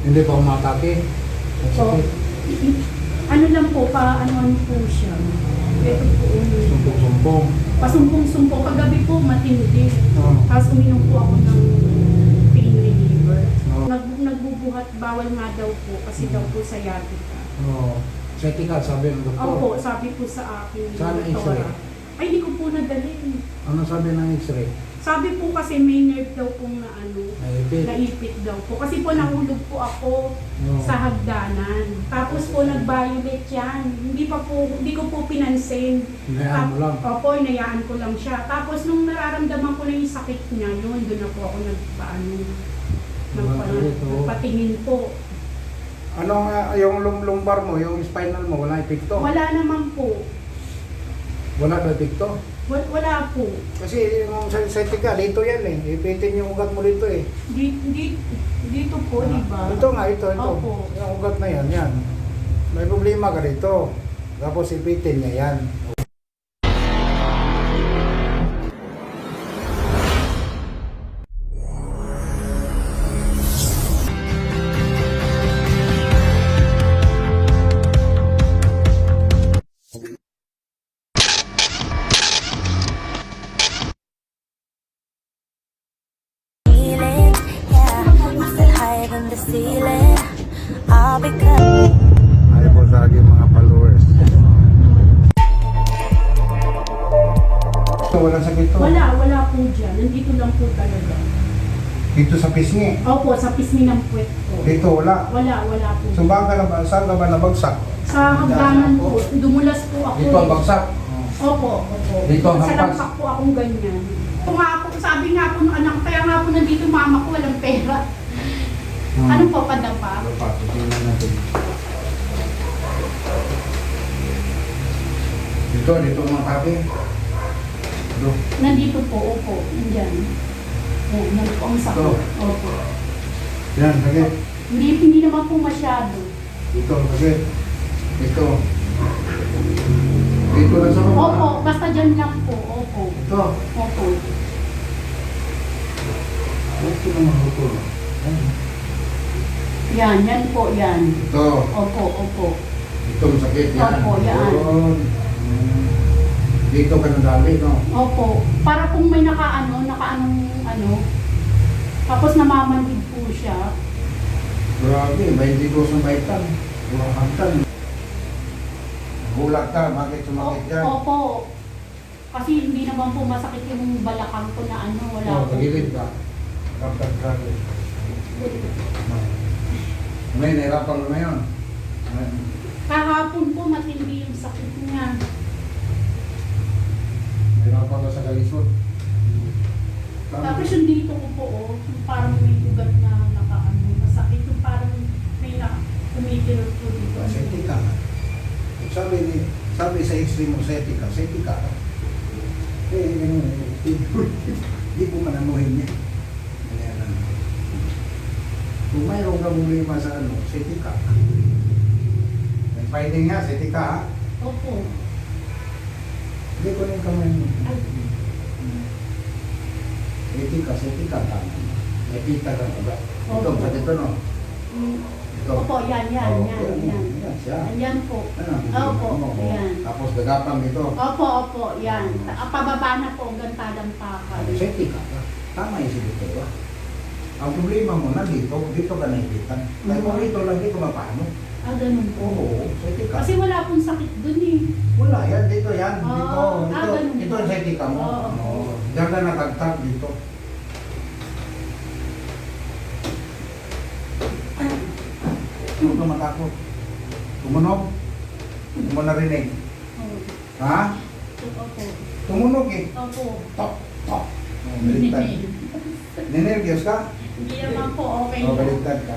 Hindi pa umatake. So, ano lang po, pa ano ano po siya. Ito po, um, Sumpong-sumpong. pasumpong-sumpong. Kagabi po, matindi. Oo. Tapos uminom po ako ng pain reliever. Oo. Nag, nagbubuhat, bawal nga daw po kasi daw po sa yatika. Oo. Sciatica, sabi ng doktor. Opo, sabi po sa akin. Saan ang x-ray? Ay, hindi ko po nadalhin. Ano sabi ng x-ray? Sabi po kasi may nerve daw pong na ano, Naipit. naipit daw po. Kasi po nahulog po ako Oo. sa hagdanan. Tapos po nag-violet yan. Hindi pa po, hindi ko po pinansin. Hinayaan mo lang. Opo, inayaan ko lang siya. Tapos nung nararamdaman ko na yung sakit niya, yun, doon ako ako nagpaano. Nagpa, oo. nagpatingin po. Ano nga, yung lum- lumbar mo, yung spinal mo, wala epekto? Wala naman po. Wala ba epekto? Wala, wala po. Kasi yung sa sciatica, dito yan eh. Ipitin yung ugat mo dito eh. Di, di, dito po, di ba? Ito nga, ito, ito. Opo. Yung ugat na yan, yan. May problema ka dito. Tapos ipitin niya yan. Dito sa pisngi. Opo, sa pisngi ng puwet ko. Dito wala. Wala, wala po. So, baka ka na ba, saan ka ba nabagsak? Sa hagdanan po, dumulas po ako. Dito ang bagsak. Opo, opo. Dito ang Sa hampas. lampak po akong ganyan. Nga ako, sabi nga po ng anak, kaya nga po nandito mama ko, walang pera. Hmm. Ano po, padapa? Ano pa? Tingnan natin. Dito, dito ang mga. Dito. Nandito po, opo, nandyan. Po ang sakit. Ito. Opo. Yan, sakit. Hindi, hindi naman po masyado. Dito, sakit. Dito. Dito lang sa baba. Opo, basta dyan lang po, opo. Ito. Opo. Ito naman ito. Yan. Yan, yan po, yan. Ito. Opo, opo. Ito sakit. Yan. Opo, yan. Yun. Dito ka nadali, no? Opo. Para kung may nakaano, nakaanong ano, tapos namamandig po siya. Grabe, may hindi ko sa baitan. Buwang hagtan. Gulat ka, bakit sumakit yan? Opo. Kasi hindi naman po masakit yung balakang ko na ano, wala Oo, po. tagilid ka. Kapag grabe. May nahirapan ka ngayon. Kahapon po matindi yung sakit niya. Nahirapan ka sa galisod. Yung dito ko po, oh, yung parang may ugat na nakaano, masakit yung parang may na kumikilot po dito. Safety ka. Sabi ni, sabi sa extreme mo, safety ka, safety ka. Eh, ganun, eh, hindi ko mananuhin niya. Kaya lang. Kung mayroong ka problema sa ano, safety ka. May finding nga, safety ka ha. Opo. Hindi ko rin kamay mo. Ay, Safety ka, safety ka. kita ka ba? Ito, Opo. pati ito no. mm, Ito. Opo, yan, yan, Oo, yan, yan. Yan siya. Ayan po. Ano, Opo, ano, oh. Tapos gagapang dito. Opo, opo, yan. Ta- Pababa na po, gantalang pakal. Safety ka. Tama yung sinabi ko. Ang problema mo na dito, dito ka naipitan. Dahil kung dito lang, di ko mapano. Ah, ganun po. Oo, safety ka. Kasi wala pong sakit dun eh. Wala yan, dito yan. Dito, Ah, ito, ah, ganun ito po. ang safety ka mo. Oo. Oo. Diyan ka nakagtag dito. Huwag ka matakot. Tumunog. Hindi mo narinig. Oh, Ha? Opo. Tumunog eh. Opo. Tok, tok. Oh. Ninervyos ka? Hindi naman po, okay O, po. baliktad ka.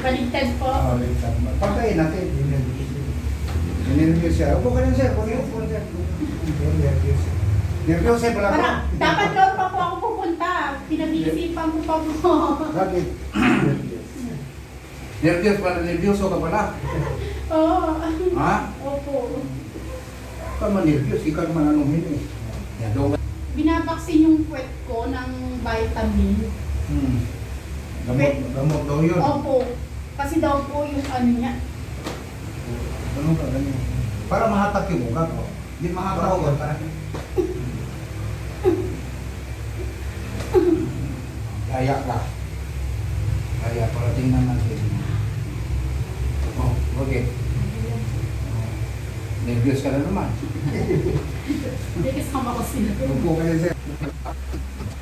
Baliktad po. Oo, baliktad. Pagkain natin. Ninervyos siya. Upo ka lang sir. Upo ka lang sir. Ninervyos. Nervyos eh, pala Para, ka. dapat doon pa po ako pupunta. Pinag-iisipan ko pa po. Bakit? Nervyos pala, nervyoso ka pala. Oo. Ha? Opo. Ka man nervyos, ikaw man anuhin eh. Binabaksin yung puwet ko ng vitamin. Hmm. Gamot, gamot daw yun. Opo. Kasi daw po yung ano niya. Ganun ka, ganyan. Para mahatak yung ugat. oh. Hindi mahatak Oo, yun. parang- Kaya ka. Kaya para tingnan natin. Oh, okay. Nervyos ka na naman. Hindi kasama ko sila. Upo kayo sir.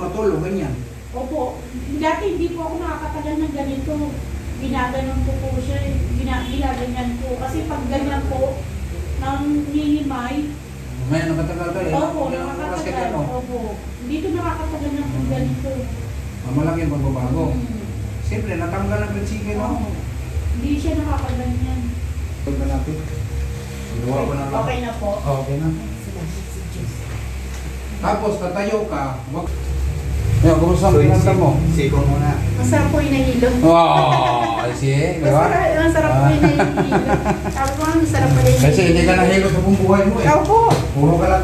Matulog, ganyan. Opo. Dati hindi po ako nakakatagal ng ganito. Ginaganon ko po siya. Gina, ginaganyan po. Kasi pag ganyan po, nang ninimay, May nakatagal ka eh. opo, nakakatagal. oh. Opo. Dito nakakatagal ng po ganito. Ah, Malaki ang pagbabago. Hmm. Siyempre, natanggal ang prinsipyo, no? Oo. Hindi siya nakakaganyan. Ito na natin. Gawa ko na lang. Okay na po. Okay na. Tapos, tatayo ka. Wag... Yeah, kumusta ang pinanda mo? Siko muna. Masarap po yung nahilo. Wow! Kasi, di ba? Masarap, masarap po yung nahilo. Sabi ko nga, masarap pala yung Kasi hindi ka nahilo sa buong buhay mo eh. Opo. Puro ka lang